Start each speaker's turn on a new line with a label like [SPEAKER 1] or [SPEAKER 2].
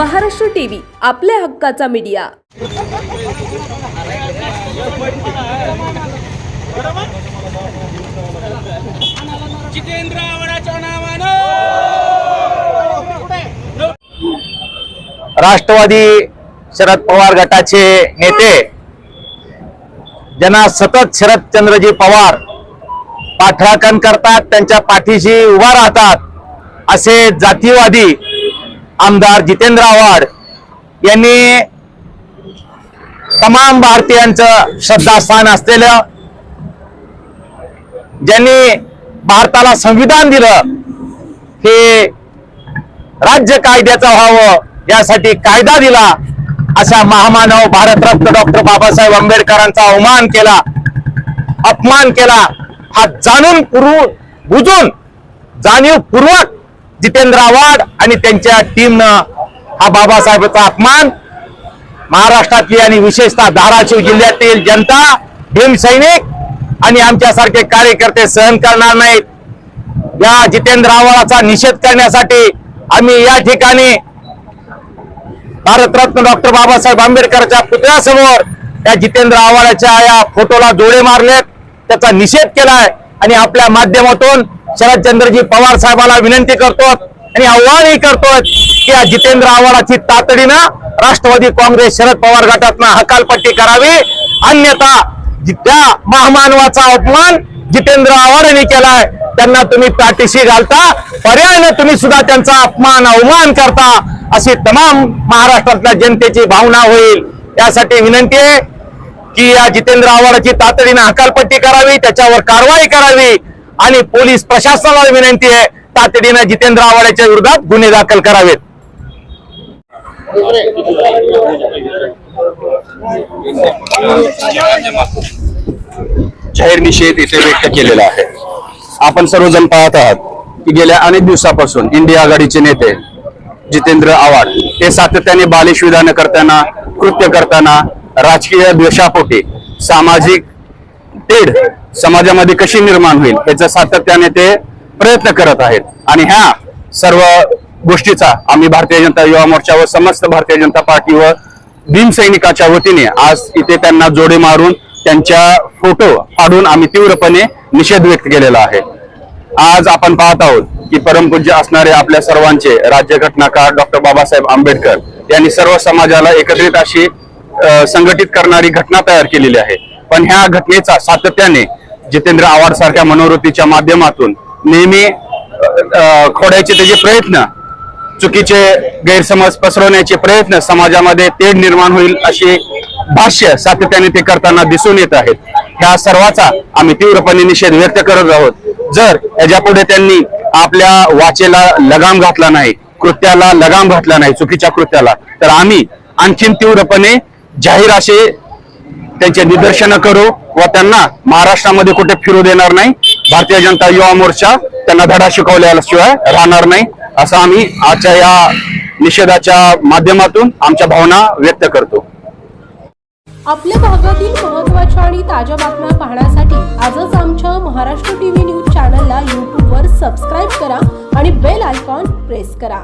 [SPEAKER 1] Maharashtra TV आपल्या हक्काचा media.
[SPEAKER 2] Jitendra आव्हाडाच्या नावानं!
[SPEAKER 3] राष्ट्रवादी शरद पवार गटाचे नेते ज्यांना सतत शरदचंद्रजी पवार पाठराखण करतात त्यांच्या पाठीशी उभा राहतात असे जातीवादी आमदार जितेंद्र आव्हाड यांनी तमाम भारतीयांचं श्रद्धास्थान असलेलं ज्यांनी भारताला संविधान दिलं हे राज्य कायद्याचं व्हावं यासाठी कायदा दिला अशा महामानव भारतरत्न डॉक्टर बाबासाहेब आंबेडकरांचा अवमान केला अपमान केला हा जाणून पूर्व बुजून जाणीवपूर्वक जितेंद्र आव्हाड आणि त्यांच्या टीमनं हा बाबासाहेबांचा अपमान. महाराष्ट्रातली आणि विशेषतः धाराशिव जिल्ह्यातील जनता भीमसैनिक आणि आमच्यासारखे कार्यकर्ते सहन करणार नाहीत. या जितेंद्र आव्हाडाचा निषेध करण्यासाठी आम्ही या ठिकाणी भारतरत्न डॉक्टर बाबासाहेब आंबेडकरच्या पुतळ्यासमोर या जितेंद्र आव्हाडाच्या या फोटोला जोडे मारलेत. त्याचा निषेध केलाय. आणि आपल्या माध्यमातून शरदचंद्रजी पवार साहेबाला विनंती करतो आणि आव्हानही करतोय की या जितेंद्र आव्हाडाची तातडीनं राष्ट्रवादी काँग्रेस शरद पवार गटातनं हकालपट्टी करावी. अन्यथा त्या महामानवाचा अपमान जितेंद्र आव्हाड यांनी केलाय त्यांना तुम्ही पाठीशी घालता. पर्यायाने तुम्ही सुद्धा त्यांचा अपमान अवमान करता अशी तमाम महाराष्ट्रातल्या जनतेची भावना होईल. यासाठी विनंती आहे की या जितेंद्र आव्हाडाची तातडीने हकालपट्टी करावी त्याच्यावर कारवाई करावी आणि पोलीस प्रशासनाला विनंती आहे तातडीने जितेंद्र आव्हाडाच्या विरोधात गुन्हे दाखल करावेत.
[SPEAKER 4] जाहीर निषेध इथे व्यक्त केलेला आहे. आपण सर्वजण पाहत आहात की गेल्या अनेक दिवसापासून इंडिया आघाडीचे नेते जितेंद्र आव्हाड हे सातत्याने बालिश विधानं करताना कृत्य करताना राजकीय द्वेषापोटी सामाजिक तेढ समाजामध्ये कशी निर्माण होईल याचा सातत्याने ते प्रयत्न करत आहेत. आणि ह्या सर्व गोष्टीचा आम्ही भारतीय जनता युवा मोर्चा व समस्त भारतीय जनता पार्टी व भीमसैनिकाच्या वतीने आज इथे त्यांना जोडे मारून त्यांच्या फोटो फाडून आम्ही तीव्रपणे निषेध व्यक्त केलेला आहे. आज आपण पाहत आहोत की परमपूज्य असणारे आपल्या सर्वांचे राज्य घटनाकार डॉक्टर बाबासाहेब आंबेडकर यांनी सर्व समाजाला एकत्रित अशी संघटित करणारी घटना तयार केलेली आहे. पण ह्या घटनेचा सातत्याने जितेंद्र आव्हाड सारख्या मनोवृत्तीच्या माध्यमातून नेहमी खोडायचे त्याचे प्रयत्न चुकीचे गैरसमज पसरवण्याचे प्रयत्न समाजामध्ये तेढ निर्माण होईल अशी भाष्य सातत्याने ते करताना दिसून येत आहेत. ह्या सर्वाचा आम्ही तीव्रपणे निषेध व्यक्त करत आहोत. जर याच्यापुढे त्यांनी आपल्या वाचेला लगाम घातला नाही कृत्याला लगाम घातला नाही चुकीच्या कृत्याला तर आम्ही आणखीन तीव्रपणे जाहीर असे त्यांचे निदर्शनं करू व त्यांना महाराष्ट्रामध्ये कुठे फिरू देणार नाही. भारतीय जनता युवा मोर्चा त्यांना धडा शिकवल्याशिवाय राहणार नाही. असं आम्ही आजच्या या निषेधाच्या माध्यमातून आमच्या भावना व्यक्त करतो.
[SPEAKER 5] आपल्या भागातील महत्त्वाच्या आणि ताज्या बातम्या पाहण्यासाठी आजच आमच्या महाराष्ट्र टीव्ही न्यूज चॅनलला यूट्यूबवर सबस्क्राईब करा आणि बेल आयकॉन प्रेस करा.